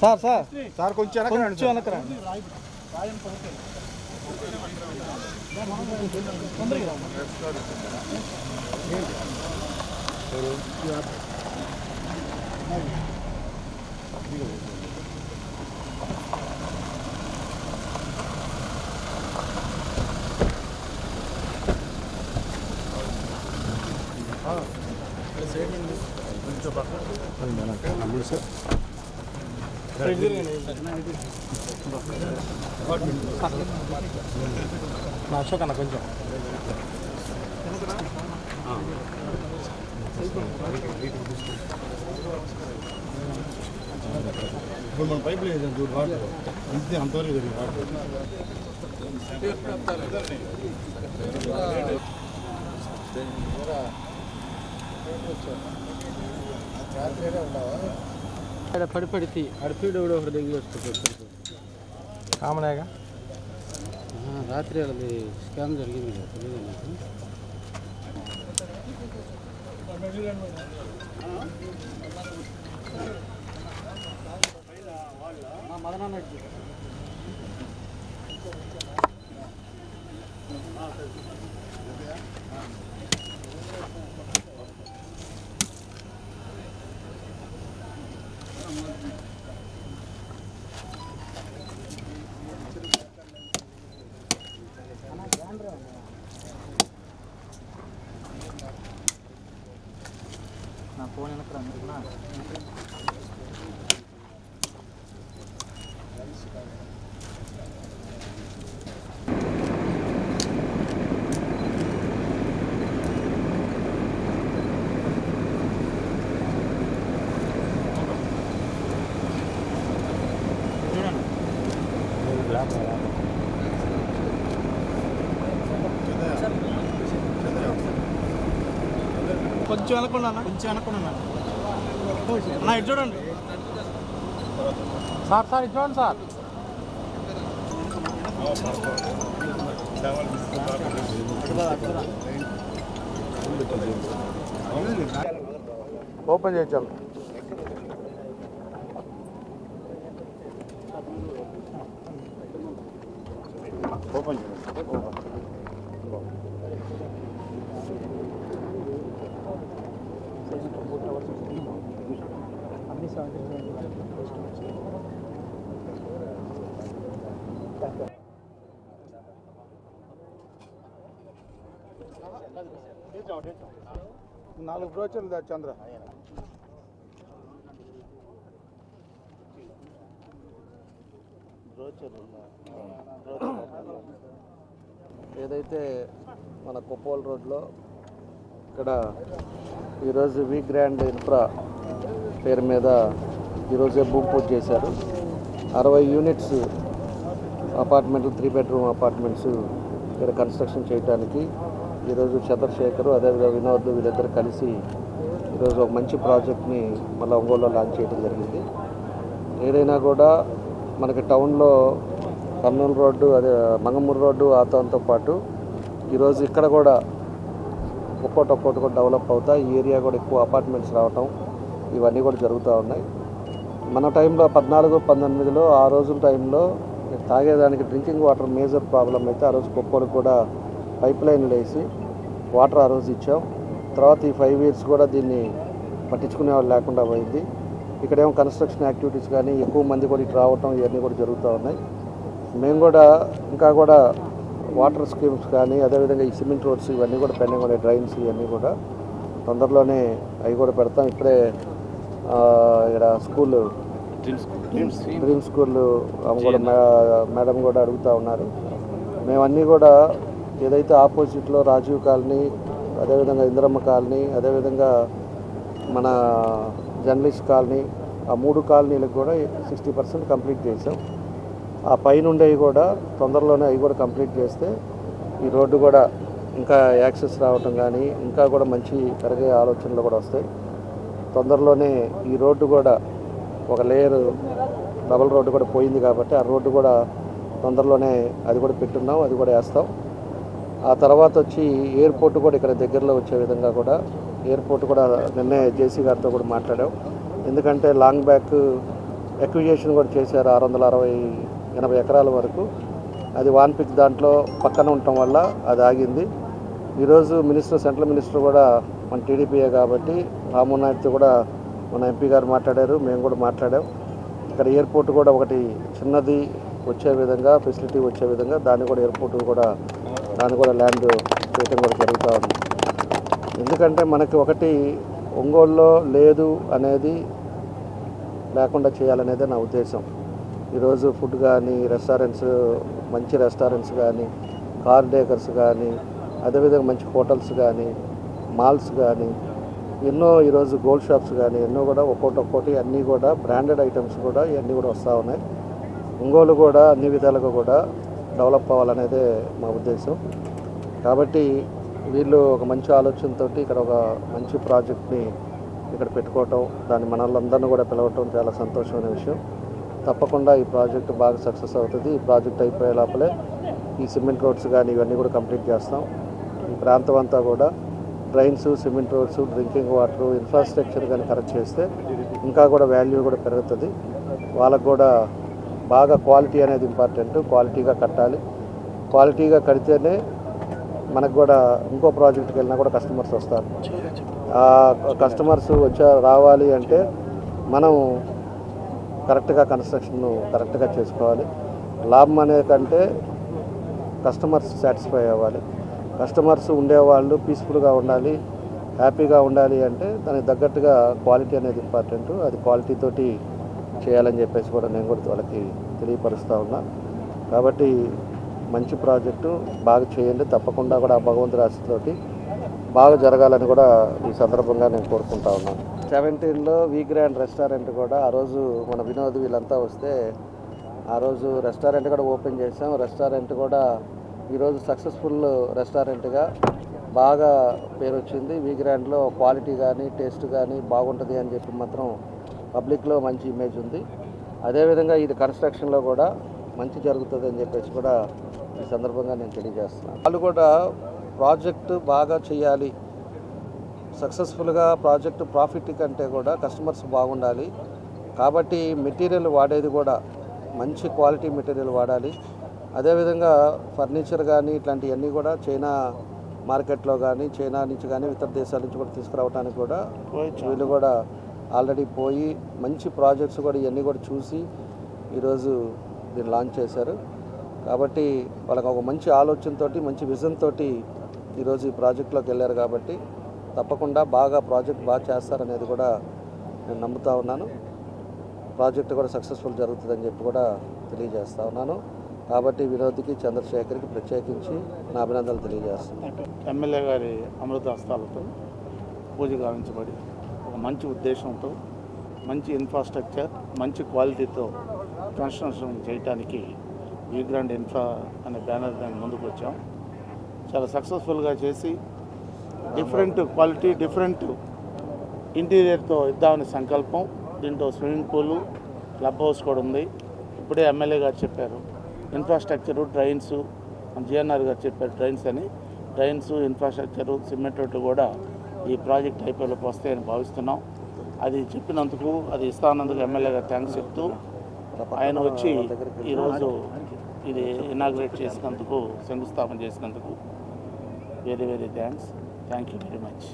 Sir sir. Sir కొంచెం వెనక్కి రండి కొంచెం వెనక్కి రండి నా అశోక్ అన్న కొంచెం ఇప్పుడు మన పైపులు వేసాం చూడు వాటర్ అంతే అంతవరకు జరిగింది వాటర్ ఇక్కడ పడి పడితే అడిపిడు కూడా ఒకటి దిగి వస్తుంది కామనేగా రాత్రి అది స్కామ్ జరిగింది కదా, తెలియదు నాకు? Não, tô olhando né, pra mim, não. Yeah. కొంచెం వెనకుండా అన్న కొంచెం వెనకుండా అన్న. ఇటు చూడండి. సార్ సార్ ఇటు చూడండి సార్. ఓపెన్ చేయించాలి. ఓపెన్ చేయండి ఓపెన్ నాలుగు బ్రోచర్లు దా చంద్ర. ఏదైతే మన కొప్పోల్ రోడ్లో ఇక్కడ ఈరోజు వి గ్రాండ్ ఇన్ఫ్రా పేరు మీద ఈరోజే భూమి పూజ చేశారు. అరవై యూనిట్స్ అపార్ట్మెంట్లు త్రీ బెడ్రూమ్ అపార్ట్మెంట్స్ ఇక్కడ కన్స్ట్రక్షన్ చేయడానికి ఈరోజు చంద్రశేఖరు అదేవిధంగా వినోద్ వీళ్ళిద్దరు కలిసి ఈరోజు ఒక మంచి ప్రాజెక్ట్ని మళ్ళీ ఒంగోలులో లాంచ్ చేయడం జరిగింది. ఏదైనా కూడా మనకి టౌన్లో కర్నూలు రోడ్డు అదే మంగమూరు రోడ్డు ఆతంతో పాటు ఈరోజు ఇక్కడ కూడా ఒక్కోటి ఒక్కోటి కూడా డెవలప్ అవుతా ఈ ఏరియా కూడా ఎక్కువ అపార్ట్మెంట్స్ రావటం ఇవన్నీ కూడా జరుగుతూ ఉన్నాయి. మన టైంలో పద్నాలుగు పంతొమ్మిదిలో ఆ రోజుల టైంలో తాగేదానికి డ్రింకింగ్ వాటర్ మేజర్ ప్రాబ్లం అయితే ఆ రోజు కుప్పలు కూడా పైప్ లైన్లు వేసి వాటర్ ఆ రోజు ఇచ్చాం. తర్వాత ఈ ఫైవ్ ఇయర్స్ కూడా దీన్ని పట్టించుకునే వాళ్ళు లేకుండా పోయింది. ఇక్కడేమో కన్స్ట్రక్షన్ యాక్టివిటీస్ కానీ ఎక్కువ మంది కూడా ఇటు రావటం ఇవన్నీ కూడా జరుగుతూ ఉన్నాయి. మేము కూడా ఇంకా కూడా వాటర్ స్కీమ్స్ కానీ అదేవిధంగా ఈ సిమెంట్ రోడ్స్ ఇవన్నీ కూడా పెండింగ్ ఉన్నాయి డ్రైన్స్ ఇవన్నీ కూడా తొందరలోనే అవి కూడా పెడతాం. ఇప్పుడే ఇక్కడ స్కూల్ డ్రీమ్ స్కూల్ కూడా మేడం కూడా అడుగుతూ ఉన్నారు. మేమన్నీ కూడా ఏదైతే ఆపోజిట్లో రాజీవ్ కాలనీ అదేవిధంగా ఇందిరమ్మ కాలనీ అదేవిధంగా మన జర్నలిస్ట్ కాలనీ ఆ మూడు కాలనీలకు కూడా సిక్స్టీ పర్సెంట్ కంప్లీట్ చేసాం ఆ పైన ఉండేవి కూడా తొందరలోనే అవి కూడా కంప్లీట్ చేస్తే ఈ రోడ్డు కూడా ఇంకా యాక్సెస్ రావటం కానీ ఇంకా కూడా మంచి పెరిగే ఆలోచనలు కూడా వస్తాయి. తొందరలోనే ఈ రోడ్డు కూడా ఒక లేయర్ డబల్ రోడ్డు కూడా పోయింది కాబట్టి ఆ రోడ్డు కూడా తొందరలోనే అది కూడా పెట్టున్నాం అది కూడా వేస్తాం. ఆ తర్వాత వచ్చి ఎయిర్పోర్ట్ కూడా ఇక్కడ దగ్గరలో వచ్చే విధంగా కూడా ఎయిర్పోర్ట్ కూడా నిన్నే జేసీ గారితో కూడా మాట్లాడాం. ఎందుకంటే లాంగ్ బ్యాక్ ఎక్విజేషన్ కూడా చేశారు ఆరు వందల అరవై ఎనభై ఎకరాల వరకు. అది వాన్ పిచ్ దాంట్లో పక్కన ఉండటం వల్ల అది ఆగింది. ఈరోజు మినిస్టర్ సెంట్రల్ మినిస్టర్ కూడా మన టీడీపీయే కాబట్టి రాము నాయుడుతో కూడా మన ఎంపీ గారు మాట్లాడారు మేము కూడా మాట్లాడాం. ఇక్కడ ఎయిర్పోర్ట్ కూడా ఒకటి చిన్నది వచ్చే విధంగా ఫెసిలిటీ వచ్చే విధంగా దాన్ని కూడా ఎయిర్పోర్ట్ కూడా దాన్ని కూడా ల్యాండ్ చేయడం కూడా జరుగుతూ ఉంది. ఎందుకంటే మనకి ఒకటి ఒంగోలులో లేదు అనేది లేకుండా చేయాలనేదే నా ఉద్దేశం. ఈరోజు ఫుడ్ కానీ రెస్టారెంట్స్ మంచి రెస్టారెంట్స్ కానీ కార్ డేకర్స్ కానీ అదేవిధంగా మంచి హోటల్స్ కానీ మాల్స్ కానీ ఎన్నో ఈరోజు గోల్డ్ షాప్స్ కానీ ఎన్నో కూడా ఒక్కోటి ఒక్కోటి అన్నీ కూడా బ్రాండెడ్ ఐటమ్స్ కూడా ఇవన్నీ కూడా వస్తూ ఉన్నాయి. ఒంగోలు కూడా అన్ని విధాలుగా కూడా డెవలప్ అవ్వాలనేదే మా ఉద్దేశం. కాబట్టి వీళ్ళు ఒక మంచి ఆలోచనతో ఇక్కడ ఒక మంచి ప్రాజెక్ట్ని ఇక్కడ పెట్టుకోవటం దాన్ని మనల్ని కూడా పిలవటం చాలా సంతోషమైన విషయం. తప్పకుండా ఈ ప్రాజెక్ట్ బాగా సక్సెస్ అవుతుంది. ఈ ప్రాజెక్ట్ అయిపోయే లోపలే ఈ సిమెంట్ రోడ్స్ కానీ ఇవన్నీ కూడా కంప్లీట్ చేస్తాం. ఈ ప్రాంతం అంతా కూడా drains cement roads drinking water infrastructure కానీ కరెక్ట్ చేస్తే ఇంకా కూడా వాల్యూ కూడా పెరుగుతుంది. వాళ్ళకు కూడా బాగా క్వాలిటీ అనేది ఇంపార్టెంట్. క్వాలిటీగా కట్టాలి. క్వాలిటీగా కడితేనే మనకు కూడా ఇంకో ప్రాజెక్ట్కి వెళ్ళినా కూడా కస్టమర్స్ వస్తారు. కస్టమర్స్ వచ్చా రావాలి అంటే మనం కరెక్ట్గా కన్స్ట్రక్షన్ కరెక్ట్గా చేసుకోవాలి. లాభం అనే కంటే కస్టమర్స్ సాటిస్ఫై అవ్వాలి. కస్టమర్స్ ఉండేవాళ్ళు పీస్ఫుల్గా ఉండాలి హ్యాపీగా ఉండాలి అంటే దానికి తగ్గట్టుగా క్వాలిటీ అనేది ఇంపార్టెంట్. అది క్వాలిటీ తోటి చేయాలని చెప్పేసి కూడా నేను కూడా వాళ్ళకి తెలియపరుస్తూ ఉన్నా. కాబట్టి మంచి ప్రాజెక్టు బాగా చేయండి. తప్పకుండా కూడా ఆ భగవంతుడి ఆశతోటి బాగా జరగాలని కూడా ఈ సందర్భంగా నేను కోరుకుంటా ఉన్నాను. సెవెంటీన్లో వీ గ్రాండ్ రెస్టారెంట్ కూడా ఆ రోజు మన వినోద్ వీళ్ళంతా వస్తే ఆ రోజు రెస్టారెంట్ కూడా ఓపెన్ చేసాం రెస్టారెంట్ కూడా ఈరోజు సక్సెస్ఫుల్ రెస్టారెంట్గా బాగా పేరు వచ్చింది వీ గ్రాండ్లో క్వాలిటీ కానీ టేస్ట్ కానీ బాగుంటుంది అని చెప్పి మాత్రం పబ్లిక్లో మంచి ఇమేజ్ ఉంది. అదేవిధంగా ఇది కన్స్ట్రక్షన్లో కూడా మంచి జరుగుతుంది అని చెప్పేసి కూడా ఈ సందర్భంగా నేను తెలియజేస్తున్నాను. వాళ్ళు కూడా ప్రాజెక్టు బాగా చేయాలి సక్సెస్ఫుల్గా ప్రాజెక్టు ప్రాఫిట్ కంటే కూడా కస్టమర్స్ బాగుండాలి. కాబట్టి మెటీరియల్ వాడేది కూడా మంచి క్వాలిటీ మెటీరియల్ వాడాలి. అదేవిధంగా ఫర్నిచర్ కానీ ఇట్లాంటివన్నీ కూడా చైనా మార్కెట్లో కానీ చైనా నుంచి కానీ ఇతర దేశాల నుంచి కూడా తీసుకురావడానికి కూడా వీళ్ళు కూడా ఆల్రెడీ పోయి మంచి ప్రాజెక్ట్స్ కూడా ఇవన్నీ కూడా చూసి ఈరోజు దీన్ని లాంచ్ చేశారు. కాబట్టి వాళ్ళకి ఒక మంచి ఆలోచనతోటి మంచి విజన్ తోటి ఈరోజు ఈ ప్రాజెక్ట్లోకి వెళ్ళారు కాబట్టి తప్పకుండా బాగా ప్రాజెక్ట్ బాగా చేస్తారనేది కూడా నేను నమ్ముతా ఉన్నాను. ప్రాజెక్ట్ కూడా సక్సెస్ఫుల్ జరుగుతుందని చెప్పి కూడా తెలియజేస్తా ఉన్నాను. కాబట్టి వినోద్కి చంద్రశేఖర్కి ప్రత్యేకించి నా అభినందనలు తెలియజేస్తున్నాను. ఎమ్మెల్యే గారి అమృత హస్తాలతో పూజ గావించబడి ఒక మంచి ఉద్దేశంతో మంచి ఇన్ఫ్రాస్ట్రక్చర్ మంచి క్వాలిటీతో కన్స్ట్రక్షన్ చేయడానికి ఈ గ్రాండ్ ఇన్ఫ్రా అనే బ్యానర్ దాన్ని ముందుకు వచ్చాం. చాలా సక్సెస్ఫుల్గా చేసి డిఫరెంట్ క్వాలిటీ డిఫరెంట్ ఇంటీరియర్తో ఇద్దామని సంకల్పం. దీంట్లో స్విమ్మింగ్ పూలు క్లబ్ హౌస్ కూడా ఉంది. ఇప్పుడే ఎమ్మెల్యే గారు చెప్పారు. ఇన్ఫ్రాస్ట్రక్చరు డ్రైన్స్ జిఎన్ఆర్ గారు చెప్పారు డ్రైన్స్ అని. డ్రైన్స్ ఇన్ఫ్రాస్ట్రక్చరు సిమెంట్ రోడ్డు కూడా ఈ ప్రాజెక్ట్ అయిపోయేలోకి వస్తాయని భావిస్తున్నాం. అది చెప్పినందుకు అది ఇస్తానందుకు ఎమ్మెల్యే గారు థ్యాంక్స్ చెప్తూ ఆయన వచ్చి ఈరోజు ఇది ఇనాగ్రేట్ చేసినందుకు శంకుస్థాపన చేసినందుకు very very thanks thank you very much.